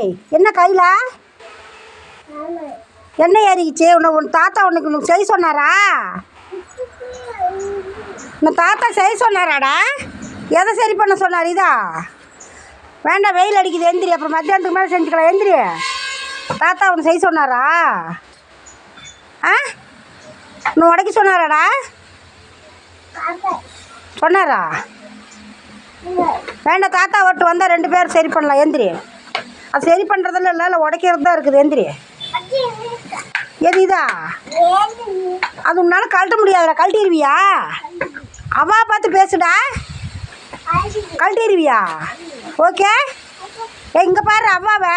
ஏய் என்ன கையில்? என்ன ஏறிக்கிச்சு? உன்னை உன் தாத்தா உனக்கு உனக்கு செய்ய சொன்னாரா? உன் தாத்தா செய்ய சொன்னாராடா? எதை சரி பண்ண சொன்னார் இதா? வேண்டாம் வெயில் அடிக்குது எந்திரி. அப்புறம் மத்தியானத்துக்கு மேலே செஞ்சுக்கலாம் எந்திரி. தாத்தா உன்னை செய்ய சொன்னாரா? ஆ? உன்னை உடைக்க சொன்னாராடா? சொன்னாரா? வேண்டாம் தாத்தா ஒட்டு வந்தால் ரெண்டு பேரும் சரி பண்ணலாம் எந்திரி. அது சரி பண்ணுறதில்ல இல்லை இல்லை உடைக்கிறது தான் இருக்குது. எந்திரி எது இதா அது உன்னால் கழட்ட முடியாதுடா கழட்டிடுவியா அவா பார்த்து பேசுடா. கழட்டிடுவியா ஓகே? ஏ இங்கே பாரு அவ்வாவை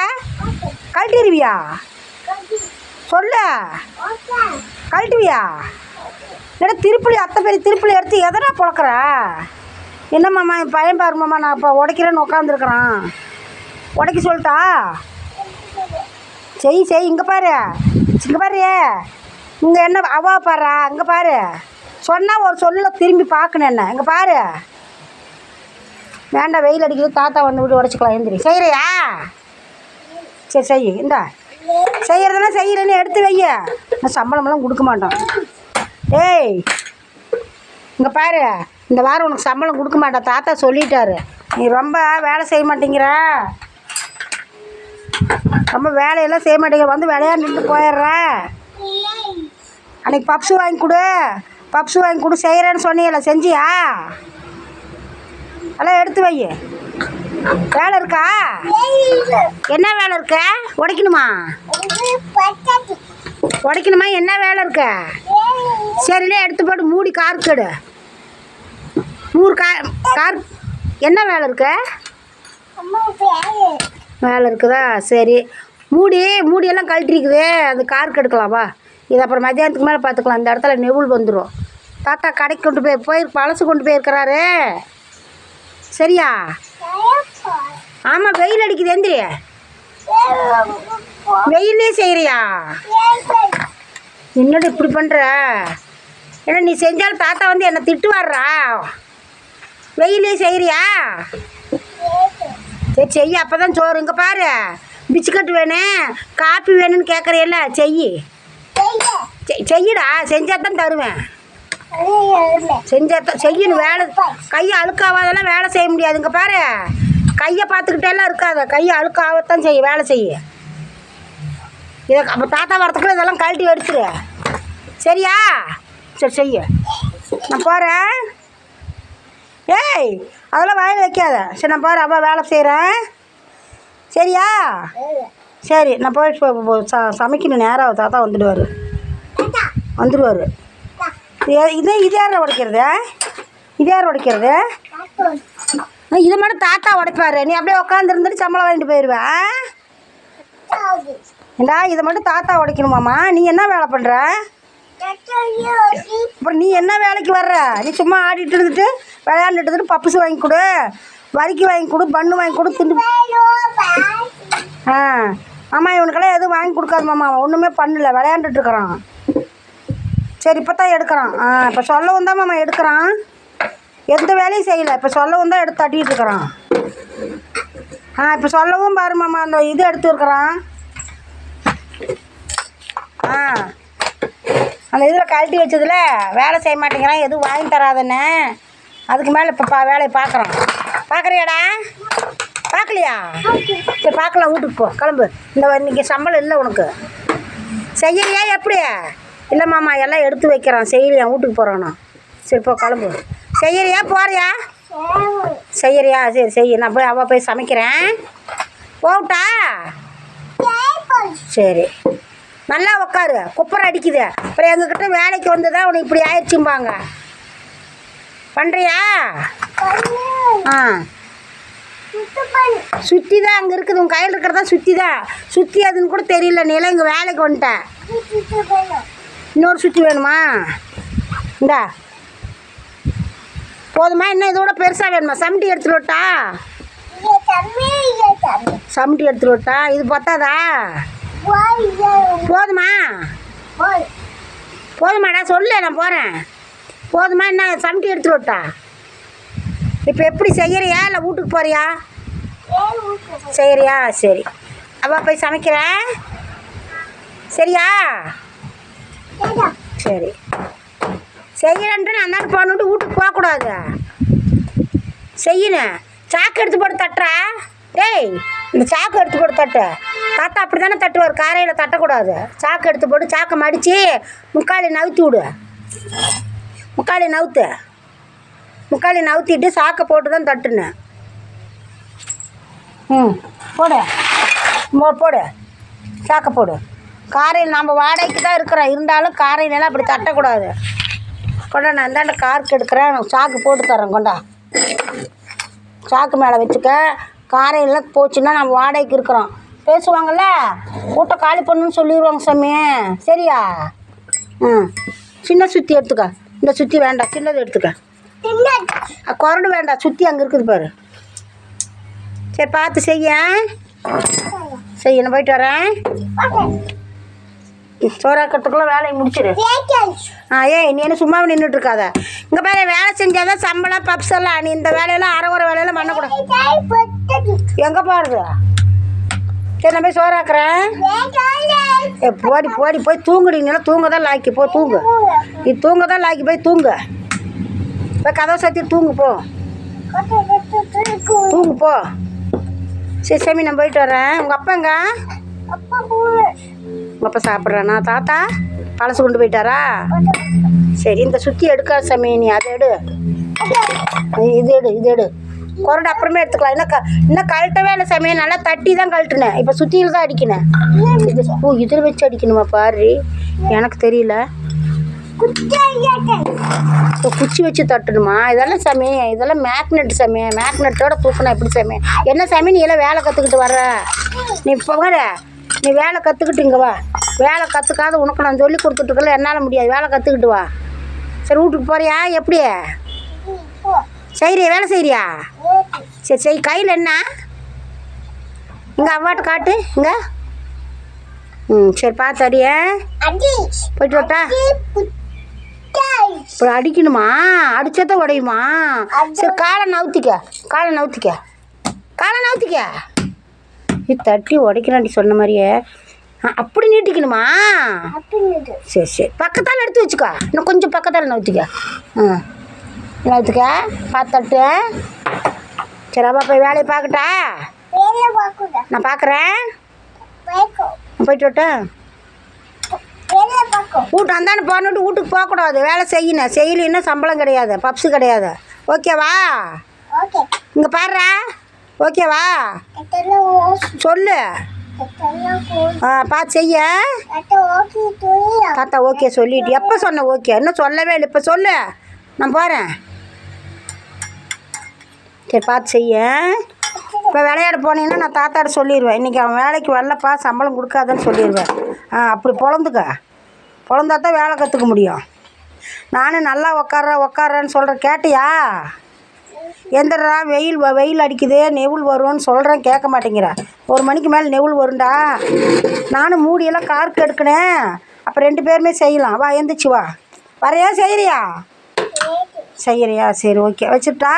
கழட்டிடுவியா சொல்லு. கழட்டுவியா? ஏன்னா திருப்புளி அத்தை பெரிய திருப்புளி எடுத்து எதனா புழக்கிற? என்னம்மாம்மா என் பையன் பாருமாம்மா நான் இப்போ உடைக்கிறேன்னு உட்காந்துருக்குறான் உடைக்க சொல்லிட்டா? செய் செய் இங்கே பாரு. இங்கே பாரு. இங்கே என்ன அவா பாரு அங்கே பாரு. சொன்னால் ஒரு சொல்ல திரும்பி பார்க்கணும் என்ன? இங்கே பாரு. வேண்டாம் வெயில் அடிக்குது. தாத்தா வந்து விட்டு உடச்சிக்கலாம் எந்திரி செய்கிறியா சரி செய் இந்தா. செய்கிறதுனா செய்கிறேன்னு எடுத்து வைய நான் சம்பளமெல்லாம் கொடுக்க மாட்டோம். ஏய் இங்கே பாரு. இந்த வாரம் உனக்கு சம்பளம் கொடுக்க மாட்டேன். தாத்தா சொல்லிட்டாரு. நீ ரொம்ப வேலை செய்ய மாட்டேங்கிற. ரொம்ப வேலையெல்லாம் செய்ய மாட்டேங்க. வந்து விளையாண்டுட்டு போயிடுற. அன்னைக்கு பப்ஸு வாங்கி கொடு. பப்ஸு வாங்கி கொடு செய்கிறேன்னு சொன்னீங்கள செஞ்சியா? அதெல்லாம் எடுத்து வை. வேலை இருக்கா? என்ன வேலை இருக்க? உடைக்கணுமா? உடைக்கணுமா? என்ன வேலை இருக்க? சரிலே எடுத்து போட்டு மூடி கார் கெடு. நூறு கார் கார் என்ன வேலை இருக்க? மேலே இருக்குதா? சரி. மூடி மூடியெல்லாம் கழட்டிருக்குது. அது கார் கெடுக்கலாம் வா. இது அப்புறம் மத்தியானத்துக்கு மேலே பார்த்துக்கலாம் இந்த இடத்துல நெவுள் வந்துடும் தாத்தா கடைக்கு கொண்டு போய் போய் பழசு கொண்டு போயிருக்கிறாரு சரியா? ஆமாம் வெயில் அடிக்குது எந்திரி. வெயிலே செய்கிறியா என்னடி இப்படி பண்ணுற ஏன்னா நீ செஞ்சாலும் தாத்தா வந்து என்னை திட்டு வர்றா வெயிலே செய்கிறியா செய் செய்ய அப்போ தான் சோறு. இங்கே பாரு. பிஸ்கட் வேணும் காப்பி வேணும்னு கேட்குறியல்ல செய் செய்- செஞ்சால் தான் தருவேன். செஞ்சால் தான் செய்யணும் வேலை கையை அழுக்காவாதெல்லாம் வேலை செய்ய முடியாது. இங்கே பாரு. கையை பார்த்துக்கிட்டேலாம் இருக்காத. கையை அழுக்காவத்தான் செய்ய வேலை செய்ய. இதை அப்போ தாத்தா வரத்துக்குள்ள இதெல்லாம் கழட்டி எடுத்துரு. சரியா? சரி செய்ய. நான் போகிறேன் ஏய் அதெல்லாம் வாயில் வைக்காத. சரி நான் போகிறேன் அப்பா வேலை செய்கிறேன் சரியா? சரி நான் போய் இப்போ இப்போ ச சமைக்கணும். நேரம் ஆகுது தாத்தா வந்துடுவார். வந்துடுவார். இதே இது யார் உடைக்கிறது? இது யார் உடைக்கிறது? இது மட்டும் தாத்தா உடைப்பாரு. நீ அப்படியே உட்காந்துருந்துட்டு சம்பளம் வாங்கிட்டு போயிடுவேன் ஏண்டா இதை மட்டும் தாத்தா உடைக்கணுமாம்மா? நீ என்ன வேலை பண்ணுற அப்புறம் நீ என்ன வேலைக்கு வர்ற? நீ சும்மா ஆடிட்டு இருந்துட்டு விளையாண்டுட்டு இருந்துட்டு பப்புசு வாங்கி கொடு வரிக்கு வாங்கி கொடு பண்ணு வாங்கி கொடு திண்டு ஆ. ஆமாம் இவனுக்கெல்லாம் எதுவும் வாங்கி கொடுக்காது மாமா. ஒன்றுமே பண்ணல விளையாண்டுட்டு இருக்கிறான். சரி இப்போ தான் எடுக்கிறான். ஆ இப்போ சொல்லவும் தான் மாமா எடுக்கிறான். எந்த வேலையும் செய்யலை. இப்போ சொல்லவும் தான் எடுத்து தட்டிட்டு இருக்கிறான். ஆ இப்போ சொல்லவும் பாரு மாமா அந்த இது எடுத்து இருக்கிறான். ஆ. அந்த இதில் கழட்டி வச்சதில் வேலை செய்ய மாட்டேங்கிறான். எதுவும் வாங்கி தராதுன்னு அதுக்கு மேலே இப்போ பா வேலையை பார்க்குறான் பார்க்குறியாடா? பார்க்கலையா? சரி பார்க்கலாம். வீட்டுக்கு போ. கிளம்பு. இந்த இன்னைக்கு சம்பளம் இல்லை உனக்கு. செய்யலையா? எப்படி? இல்லை மாமா எல்லாம் எடுத்து வைக்கிறான். செய்யலையா? வீட்டுக்கு போகிறானா? சரி போ கிளம்பு. செய்யறியா போறியா? செய்யறியா? சரி செய்ய நான் போய் அவள் போய் சமைக்கிறேன். போகட்டா? சரி. நல்லா உக்காரு. குப்பரை அடிக்குது. அப்புறம் எங்ககிட்ட வேலைக்கு வந்து தான் உனக்கு இப்படி ஆயிடுச்சும்பாங்க. பண்ணுறியா ஆ. சுற்றி தான் அங்கே இருக்குது. உன் கையில் இருக்கிறதா சுற்றி தான் சுற்றி அதுன்னு கூட தெரியல. நீ எல்லாம் இங்கே வேலைக்கு வந்துட்டேன் இன்னொரு சுற்றி வேணுமா? இந்தா. போதுமா? இன்னும் இதோட பெருசாக வேணுமா? சமட்டி எடுத்துட்டு விட்டா சமட்டி எடுத்துட்டு விட்டா இது பத்தாதா? போதுமா. போதுமாடா சொல்லு நான் போகிறேன் போதுமா என்ன சமட்டி எடுத்துட்டு விட்டா இப்போ எப்படி செய்யறியா இல்லை வீட்டுக்கு போறியா? செய்யறியா? சரி. அவ போய் சமைக்கிறேன் சரியா? சரி. செய்யறன்ட்டு நான் தான் போகணுட்டு வீட்டுக்கு போகக்கூடாது. செய்யணும். சாக்கு எடுத்து போட்டு தட்டுறா. டேய் இந்த சாக்கு எடுத்து போட்டு தட்டு. தாத்தா அப்படி தானே தட்டுவார்? காரையில் தட்டக்கூடாது. சாக்கு எடுத்து போட்டு சாக்கை மடித்து முக்காலி நவுத்தி விடு. முக்காலி நவுத்து. முக்காலி நவுத்திட்டு சாக்கை போட்டு தான் தட்டுன்னு. ம் போடு. மோ- போடு. சாக்கை போடு. காரையில் நம்ம வாடகைக்கு தான் இருக்கிறோம். இருந்தாலும் காரையிலலாம் அப்படி தட்டக்கூடாது. கொண்டா நான் தான் காருக்கு எடுக்கிறேன். சாக்கு போட்டு தரேன் கொண்டா. சாக்கு மேலே வச்சுக்க. காரையெல்லாம் போச்சுன்னா நம்ம வாடகைக்கு இருக்கிறோம். பேசுவாங்கள்ல வீட்டை காலி பண்ணுன்னு சொல்லிடுவாங்க சாமி. சரியா? ம் சின்ன சுற்றி எடுத்துக்க. இந்த சுற்றி வேண்டாம். சின்னது எடுத்துக்க. கொரடு வேண்டாம். சுற்றி அங்கே இருக்குது பாரு. சரி பார்த்து செய்ய. செய்ய நான் போயிட்டு வரேன் சோறாக்கிறதுக்குள்ள வேலையை முடிச்சிடு ஆ ஏய் நீ என்ன சும்மா நின்றுட்டு இருக்காத இங்கே பாரு வேலை செஞ்சால் தான் சம்பளம் பப்ஸ் எல்லாம் நீ இந்த வேலையெல்லாம் அரை ஒரு வேலையெல்லாம் பண்ணக்கூடாது எங்கே போகிறது சரி நான் போய் சோறாக்குறேன் ஏ போடி போடி போய் தூங்குறீங்களா தூங்க தான் லாக்கி போ தூங்கு. நீ தூங்க தான் லாக்கி போய் தூங்கு. போய் கதவை சாத்தி தூங்கு போ. தூங்கு போ. சரி சாமி நான் போயிட்டு வரேன். உங்கள் அப்பாங்க அப்பா அப்போ சாப்பிட்றானா? தாத்தா பழசு கொண்டு போயிட்டாரா? சரி இந்த சுற்றி எடுக்காத சாமி நீ அதை எடு. இது எடு இது எடு. கொரடு அப்புறமே எடுத்துக்கலாம். இன்னும் க இன்னும் கழட்டவே இல்லை சாமி. நல்லா தட்டி தான் கழட்டினேன். இப்போ சுற்றியில் தான் அடிக்கினேன். இது ஓ இதில் வச்சு அடிக்கணுமா பாரு? எனக்கு தெரியல. இப்போ குச்சி வச்சு தட்டணுமா? இதெல்லாம் சாமி இதெல்லாம் மேக்னெட் சாமி. மேக்னெட்டோட தூக்கணும் எப்படி சாமி? என்ன சாமி நீ எல்லாம் வேலை கற்றுக்கிட்டு வர்ற? நீ இப்போ வர. நீ வேலை கற்றுக்கிட்டு இங்கே வா. வேலை கற்றுக்காத உனக்கு நான் சொல்லி கொடுத்துட்டுக்கல என்னால் முடியாது. வேலை கற்றுக்கிட்டு வா. சரி வீட்டுக்கு போறியா? எப்படி? செய்கிறியா வேலை செய்கிறியா சரி சரி கையில் என்ன? இங்கே அவ்வாட்டு காட்டு. இங்கே. ம் சரி பார்த்து அடியே. போயிட்டு வரட்டா இப்போ அடிக்கணுமா? அடிச்சா தான் உடையுமா? சரி காலை நவுத்திக்க. காலை நவுத்திக்க. காலை நவுத்திக்க. இது தட்டி உடைக்கிறாண்டி சொன்ன மாதிரியே. அப்படி நீட்டிக்கணுமா? சரி சரி. பக்கத்தால் எடுத்து வச்சுக்கோ. இன்னும் கொஞ்சம் பக்கத்தால் நவுத்திக்க ஆ. நவுத்திக்க பார்த்து தட்டு. சரி அப்பா போய் வேலையை பார்க்கட்டா? நான் பார்க்குறேன். போயிட்டு வரட்டேன் வீட்டு அந்தாண்ட போனுட்டு வீட்டுக்கு போகக்கூடாது. வேலை செய்யணும். செய்யலைன்னா சம்பளம் கிடையாது. பப்ஸு கிடையாது. ஓகேவா? இங்கே பாடுறா ஓகேவா? சொல்லு. ஆ பார்த்து செய்ய. தாத்தா ஓகே சொல்லிட்டு. எப்போ சொன்ன ஓகே? இன்னும் சொல்லவே இல்லை. இப்போ சொல்லு. நான் போகிறேன் சரி பார்த்து செய்ய. இப்போ விளையாட போனீங்கன்னா நான் தாத்தாட்ட சொல்லிடுவேன் இன்றைக்கி அவன் வேலைக்கு வரலப்பா. சம்பளம் கொடுக்காதன்னு சொல்லிடுவேன் ஆ அப்படி பொழந்துக்க. பொழந்தா தான் வேலை கற்றுக்க முடியும். நானும் நல்லா உக்காடுறேன் உக்காடுறேன்னு சொல்கிறேன் கேட்டியா? எந்திரா வெயில் வெயில் அடிக்குது நெவுள் வரும்னு சொல்கிறேன் கேட்க மாட்டேங்கிற. ஒரு மணிக்கு மேலே நெவுள் வரும்டா. நானும் மூடியெல்லாம் கார்க்கு எடுக்கினேன் அப்போ ரெண்டு பேருமே செய்யலாம். வா எந்திரிச்சு வா. வரையா செய்கிறியா செய்கிறியா சரி ஓகே. வச்சுட்டா?